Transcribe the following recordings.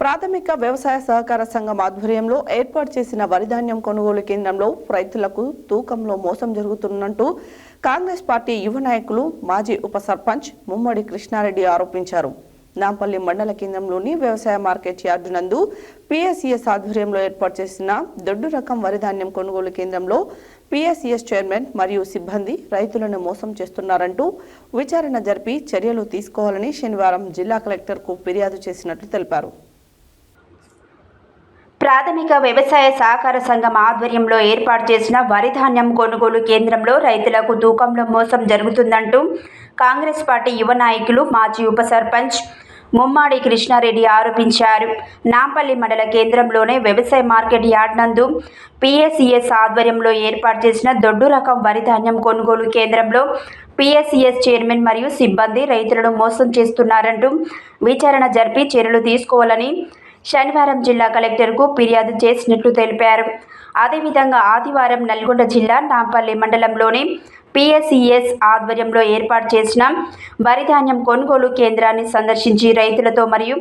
ప్రాథమిక వ్యవసాయ సహకార సంఘం ఆధ్వర్యంలో ఏర్పాటు చేసిన వరిధాన్యం కొనుగోలు కేంద్రంలో రైతులకు తూకంలో మోసం జరుగుతున్నట్టు కాంగ్రెస్ పార్టీ యువ నాయకులు మాజీ ఉప సర్పంచ్ ముమ్మడి కృష్ణారెడ్డి ఆరోపించారు. నాంపల్లి మండల కేంద్రంలోని వ్యవసాయ మార్కెట్ యార్డు నందు పిఎస్సిఎస్ ఆధ్వర్యంలో ఏర్పాటు చేసిన దొడ్డు రకం వరిధాన్యం కొనుగోలు కేంద్రంలో పిఎస్సిఎస్ చైర్మన్ మరియు సిబ్బంది రైతులను మోసం చేస్తున్నారంటూ విచారణ జరిపి చర్యలు తీసుకోవాలని శనివారం జిల్లా కలెక్టర్కు ఫిర్యాదు చేసినట్లు తెలిపారు. ప్రాథమిక వ్యవసాయ సహకార సంఘం ఆధ్వర్యంలో ఏర్పాటు చేసిన వరిధాన్యం కొనుగోలు కేంద్రంలో రైతులకు తూకంలో మోసం జరుగుతుందంటూ కాంగ్రెస్ పార్టీ యువ నాయకులు మాజీ ఉప సర్పంచ్ ముమ్మాడి కృష్ణారెడ్డి ఆరోపించారు. నాంపల్లి మండల కేంద్రంలోనే వ్యవసాయ మార్కెట్ యార్డ్ నందు పిఎస్సిఎస్ ఆధ్వర్యంలో ఏర్పాటు చేసిన దొడ్డు రకం వరిధాన్యం కొనుగోలు కేంద్రంలో పిఎస్సిఎస్ చైర్మన్ మరియు సిబ్బంది రైతులను మోసం చేస్తున్నారంటూ విచారణ జరిపి చర్యలు తీసుకోవాలని శనివారం జిల్లా కలెక్టర్కు ఫిర్యాదు చేసినట్లు తెలిపారు. అదేవిధంగా ఆదివారం నల్గొండ జిల్లా నాంపల్లి మండలంలోని పిఎస్ఈఎస్ ఆధ్వర్యంలో ఏర్పాటు చేసిన వరిధాన్యం కొనుగోలు కేంద్రాన్ని సందర్శించి రైతులతో మరియు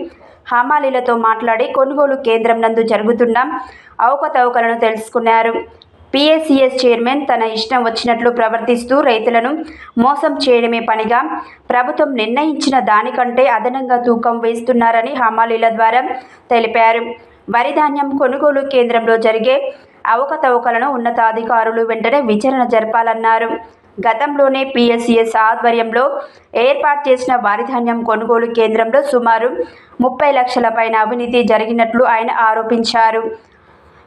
హమాలీలతో మాట్లాడి కొనుగోలు కేంద్రం నందు జరుగుతున్న అవకతవకలను తెలుసుకున్నారు. పిఎస్సిఎస్ చైర్మన్ తన ఇష్టం వచ్చినట్లు ప్రవర్తిస్తూ రైతులను మోసం చేయడమే పనిగా ప్రభుత్వం నిర్ణయించిన దానికంటే అదనంగా తూకం వేస్తున్నారని హమాలీల ద్వారా తెలిపారు. వరి ధాన్యం కొనుగోలు కేంద్రంలో జరిగే అవకతవకలను ఉన్నతాధికారులు వెంటనే విచారణ జరపాలన్నారు. గతంలోనే పిఎస్సిఎస్ ఆధ్వర్యంలో ఏర్పాటు చేసిన వారిధాన్యం కొనుగోలు కేంద్రంలో సుమారు ముప్పై లక్షల పైన అవినీతి జరిగినట్లు ఆయన ఆరోపించారు.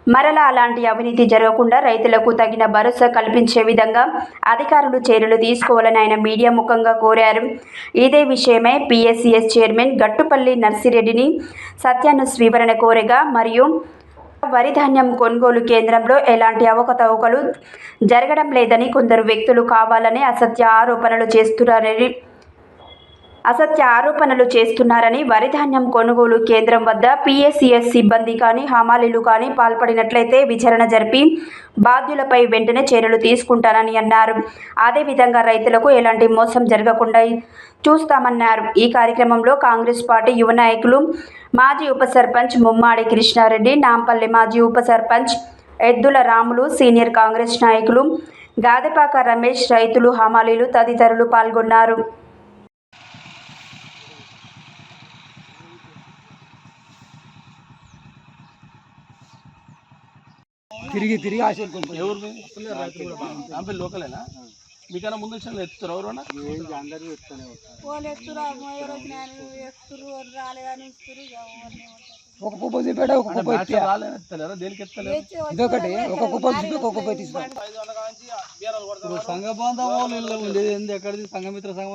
మరలా అలాంటి అవినీతి జరగకుండా రైతులకు తగిన భరోసా కల్పించే విధంగా అధికారులు చర్యలు తీసుకోవాలని ఆయన మీడియా ముఖంగా కోరారు. ఇదే విషయమై పిఎస్సిఎస్ చైర్మన్ గట్టుపల్లి నర్సిరెడ్డిని సత్యాను స్వీకరణ కోరగా మరియు వరి ధాన్యం కొనుగోలు కేంద్రంలో ఎలాంటి అవకతవకలు జరగడం లేదని కొందరు వ్యక్తులు కావాలని అసత్య ఆరోపణలు చేస్తున్నారని అసత్య ఆరోపణలు చేస్తున్నారని వరిధాన్యం కొనుగోలు కేంద్రం వద్ద పీఎస్సీఎస్ సిబ్బంది కానీ హమాలీలు కానీ పాల్పడినట్లయితే విచారణ జరిపి బాధ్యులపై వెంటనే చర్యలు తీసుకుంటానని అన్నారు. అదేవిధంగా రైతులకు ఎలాంటి మోసం జరగకుండా చూస్తామన్నారు. ఈ కార్యక్రమంలో కాంగ్రెస్ పార్టీ యువ నాయకులు మాజీ ఉప సర్పంచ్ ముమ్మాడి కృష్ణారెడ్డి నాంపల్లి మాజీ ఉప సర్పంచ్ ఎద్దుల రాములు సీనియర్ కాంగ్రెస్ నాయకులు గాదెపాక రమేష్ రైతులు హమాలీలు తదితరులు పాల్గొన్నారు. తిరిగి తిరిగి ఆశ ఎవరు? అంపే లోకలేనా? మీకన్నా ముందు వచ్చిన ఎత్తుతారు ఎవరన్నా అందరూ చెప్తానే ఉంటారు. వాళ్ళు ఎత్తురు వాళ్ళు రాలేదని ఇస్తురు. ఒక కుప్ప చూపాడు ఒక కుప్ప బ్యాచ్ ఎత్తా. రాలేని ఎత్తలేరా దేనికి ఎత్తలేరు ఇదొకటి ఒక కుప్ప చూపి ఒక కుప్ప వస్తుంది, తీసుకో. బండి సంఘ బాంధవాలు ఇళ్ళ ఉండేది ఏంది? ఎక్కడిది? సంఘమిత్ర సంఘం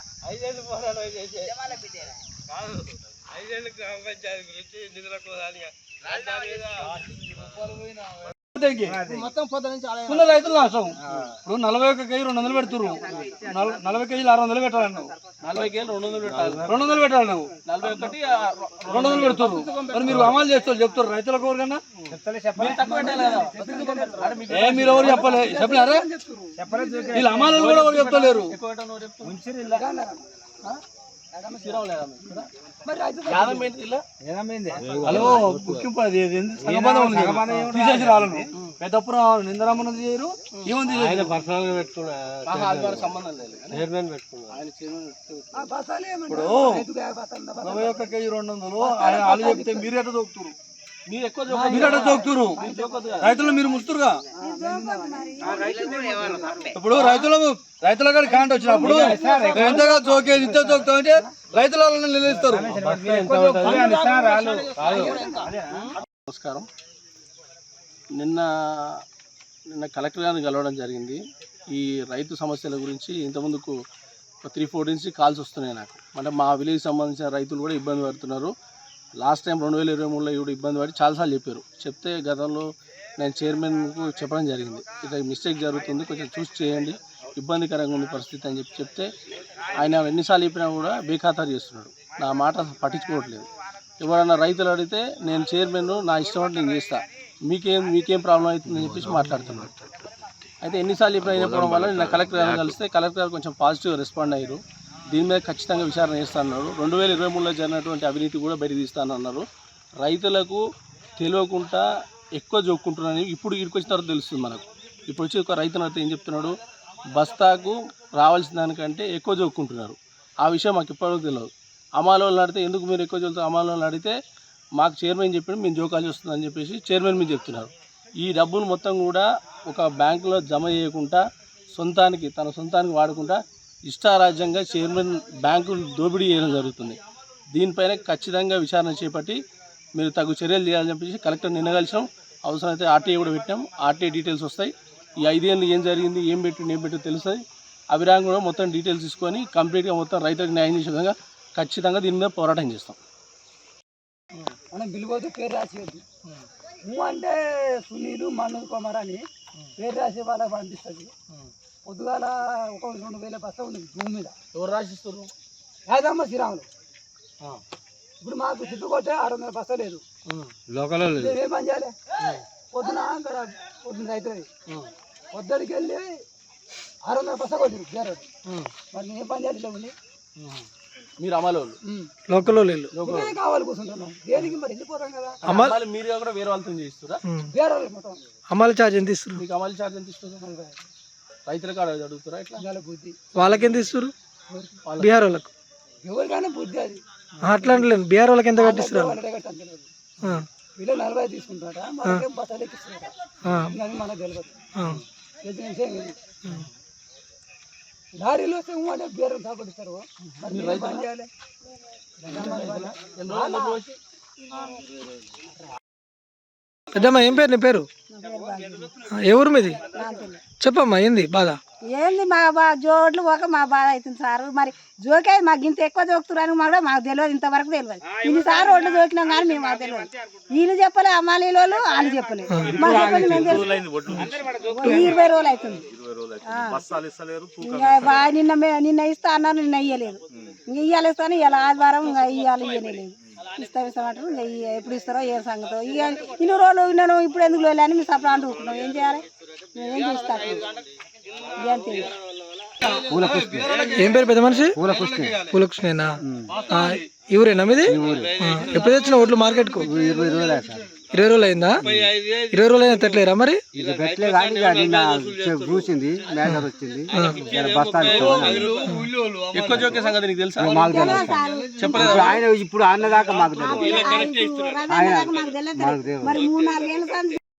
యాదమ్మది ఏంది ఉండదు కదా చేసి సిబ్బంది వాళ్ళు దేనికి? ఉన్న రైతులు నష్టం ఇప్పుడు నలభై ఒక్క కేజీ రెండు వందలు పెడుతుర్రు. నల- నలభై కేజీలు ఆరు వందలు పెట్టాలి నువ్వు నలభై కేళ్ళు రెండు వందలు పెట్టాలి. రెండు వందలు పెట్టాలి నువ్వు నలభై ఒకటి రెండు వందలు పెడుతుర్రు. మరి మీరు అమలు చేస్తారు చెప్తారు రైతులకు ఎవరికన్నా? ఏ మీరు ఎవరు చెప్పలే? చెప్పలేరా వీళ్ళు అమలు కూడా ఎవరు చెప్తలేరు? హలో. తీసేసి రాలను. పెద్దప్పుడు నిందరమ్మన్నది చేయరు ఏముంది పర్సనల్గా సంబంధం లేదు ఇప్పుడు నలభై ఒక్క కేజీ రెండు వందలు. ఆయన వాళ్ళు చెప్తే మీరు ఎట్లా దొక్కుతురు? మీరు ఎక్కువ మీరు ఎట్లా దొక్కుతురు? రైతులు మీరు ముస్తురుగా? ఇప్పుడు రైతులు రైతుల గారి కాంట వచ్చినప్పుడు ఎంతగా చోకేది ఇంత చోకుతా అంటే రైతుల నిలుస్తారు నమస్కారం. నిన్న నిన్న కలెక్టర్ గారిని కలవడం జరిగింది. ఈ రైతు సమస్యల గురించి ఇంతకుముందుకు ఒక త్రీ ఫోర్ నుంచి కాల్స్ వస్తున్నాయి నాకు. అంటే మా విలేజ్ సంబంధించిన రైతులు కూడా ఇబ్బంది పడుతున్నారు. లాస్ట్ టైం రెండు వేల ఇరవై మూడులో కూడా ఇబ్బంది పడి చాలాసార్లు చెప్పారు. చెప్తే గతంలో నేను చైర్మన్కు చెప్పడం జరిగింది. ఇట్లా మిస్టేక్ జరుగుతుంది కొంచెం చూసి చేయండి. ఇబ్బందికరంగా ఉంది పరిస్థితి అని చెప్పి చెప్తే ఆయన ఎన్నిసార్లు చెప్పినా కూడా బేఖాతారు చేస్తున్నాడు. నా మాట పట్టించుకోవట్లేదు. ఎవరైనా రైతులు అడిగితే నేను చైర్మన్ నా ఇష్టం అంటే నేను చేస్తా. మీకేం మీకేం ప్రాబ్లం అవుతుందని చెప్పేసి మాట్లాడుతున్నాడు. అయితే ఎన్నిసార్లు ఇప్పుడు అయినప్పడం వల్ల నిన్న కలెక్టర్ గారు కలిస్తే కలెక్టర్ గారు కొంచెం పాజిటివ్ రెస్పాండ్ అయ్యారు. దీని మీద ఖచ్చితంగా విచారణ చేస్తానన్నారు. రెండు వేల ఇరవై మూడులో జరిగినటువంటి అవినీతి కూడా బయట తీస్తానన్నారు. రైతులకు తెలియకుండా ఎక్కువ జోక్కుంటున్నారని ఇప్పుడు ఇక్కడికి వచ్చిన తర్వాత తెలుస్తుంది మనకు. ఇప్పుడు వచ్చి ఒక రైతు అయితే ఏం చెప్తున్నాడు? బస్తాకు రావాల్సిన దానికంటే ఎక్కువ జోక్కుంటున్నారు. ఆ విషయం మాకు ఇప్పటివరకు తెలియదు. అమాల వాళ్ళని ఎందుకు మీరు ఎక్కువ చదువుతారు అమాలో వాళ్ళని అడిగితే మాకు చైర్మన్ చెప్పిన మేము జోకాలు చేస్తుందని చెప్పేసి చైర్మన్ మీరు చెప్తున్నారు. ఈ డబ్బులు మొత్తం కూడా ఒక బ్యాంకులో జమ చేయకుండా సొంతానికి తన సొంతానికి వాడకుండా ఇష్టారాజ్యంగా చైర్మన్ బ్యాంకులు దోపిడీ చేయడం జరుగుతుంది. దీనిపైన ఖచ్చితంగా విచారణ చేపట్టి మీరు తగు చర్యలు చేయాలని చెప్పేసి కలెక్టర్ నిన్నగలిసాం అవసరమైతే ఆర్టీఐ కూడా పెట్టాం ఆర్టీఐ డీటెయిల్స్ వస్తాయి. ఈ ఐదేళ్ళు ఏం జరిగింది ఏం పెట్టింది ఏం పెట్టిందో తెలుస్తుంది. అభిరామ్ కూడా మొత్తం డీటెయిల్స్ తీసుకొని కంప్లీట్గా మొత్తం రైతులకు న్యాయం చేసే విధంగా ఖచ్చితంగా దీని మీద పోరాటం చేస్తాం. మనం బిల్లుపోతే పేరు రాసేది నువ్వు అంటే సునీలు మనోజ్ కుమార్ అని పేరు రాసే వాళ్ళకి పంపిస్తుంది. పొద్దుగాల ఒక రెండు వేల బస్తా ఉంది భూమి మీద. ఎవరు రాసిస్తారు? యాదమ్మ శ్రీరాములు. ఇప్పుడు మాకు కొట్టే ఆరు వందల బస్తా లేదు. మేము ఏం పని చేయాలి? పొద్దున అక్కడ పొద్దున రైతుది పొద్దుడికి వెళ్ళి ఆరు వందల బస్తా కొట్టిరు బేరోడు మరి ఏం పని చేయాలి మీరు అమలు వాళ్ళు లోకల్లో ఇదే కావాలి కూర్చుంటున్నాం దేనికి మరి వెళ్ళిపోతాం కదా? అమలు మీరు కూడా వేరే వాళ్ళతో చేస్తారా బేరోడు మొత్తం. అమలు ఛార్జ్ ఎంత ఇస్తారు? మీకు అమలు ఛార్జ్ ఎంత ఇస్తుంది రైతుల కాడ అడుగుతారా ఇట్లా? బుద్ధి. వాళ్ళకి ఎంత ఇస్తారు? బీహార్ వాళ్ళకు ఎవరికైనా బుద్ధి అది. ఆ, అట్లా అంటలేను బీహార్ వాళ్ళకి ఎంత కట్టిస్తారు వాళ్ళ నలభై తీసుకుంటారట. మనకేం బస్సాలు ఎక్కిస్తారట అది మనకు తెలియదు లారీలో వస్తే అంటే బీరం సాగుడిస్తారు మరి పని చేయాలి. పెద్దమ్మ ఏం పేరు నీ పేరు? ఊరు మీది? చెప్పమ్మా ఏంది బాధ? ఏంది మా బా జోడ్లు ఒక మా బాధ అవుతుంది సార్. మరి జోకే మాకు ఇంత ఎక్కువ జోకుతురాని మాకు కూడా మాకు తెలియదు ఇంతవరకు తెలియదు. ఇన్నిసార్లు రోడ్లు జోకినాం కానీ మేము మాకు తెలియదు. వీళ్ళు చెప్పలే అమ్మాలి వాళ్ళు వాళ్ళు చెప్పలేదు మాకు చెప్పండి మేము తెలుసు. ఇరవై రోజులు అవుతుంది. ఆ. ఇంకా బా- నిన్న నిన్న ఇస్తా అన్నారు నిన్న ఇయ్యలేదు. ఇంకా ఇయ్యాలి ఇస్తాను ఇలా ఆదివారం ఇంకా ఇయ్యాలి ఇయ్యలేదు. ఇస్తాం ఇస్తామంటారు ఇయ్య- ఎప్పుడు ఇస్తారో ఏ సంగతో? ఇక ఇన్ని రోజులు విన్నాను ఇప్పుడు ఎందుకు లేని మేము సపరా అంటున్నాం ఏం చేయాలి? మేము ఏం చూస్తాం అంతే ఇక. ఏం పేరు పెద్ద మనిషి? పూలకృష్ణేనా ఆ, ఈ ఊరేనా మీది? ఎప్పుడు తెచ్చిన ఓట్లు మార్కెట్కు ఇరవై రోజులు ఇరవై రోజులు అయిందా ఇరవై రోజులు అయినా తెట్లేరా మరి చూసింది మేజర్ వచ్చింది. ఎక్కువ జోకే సంగతి నీకు తెలుసా? ఇప్పుడు ఆయన ఇప్పుడు అన్నదాకా మాకు తెలియదు.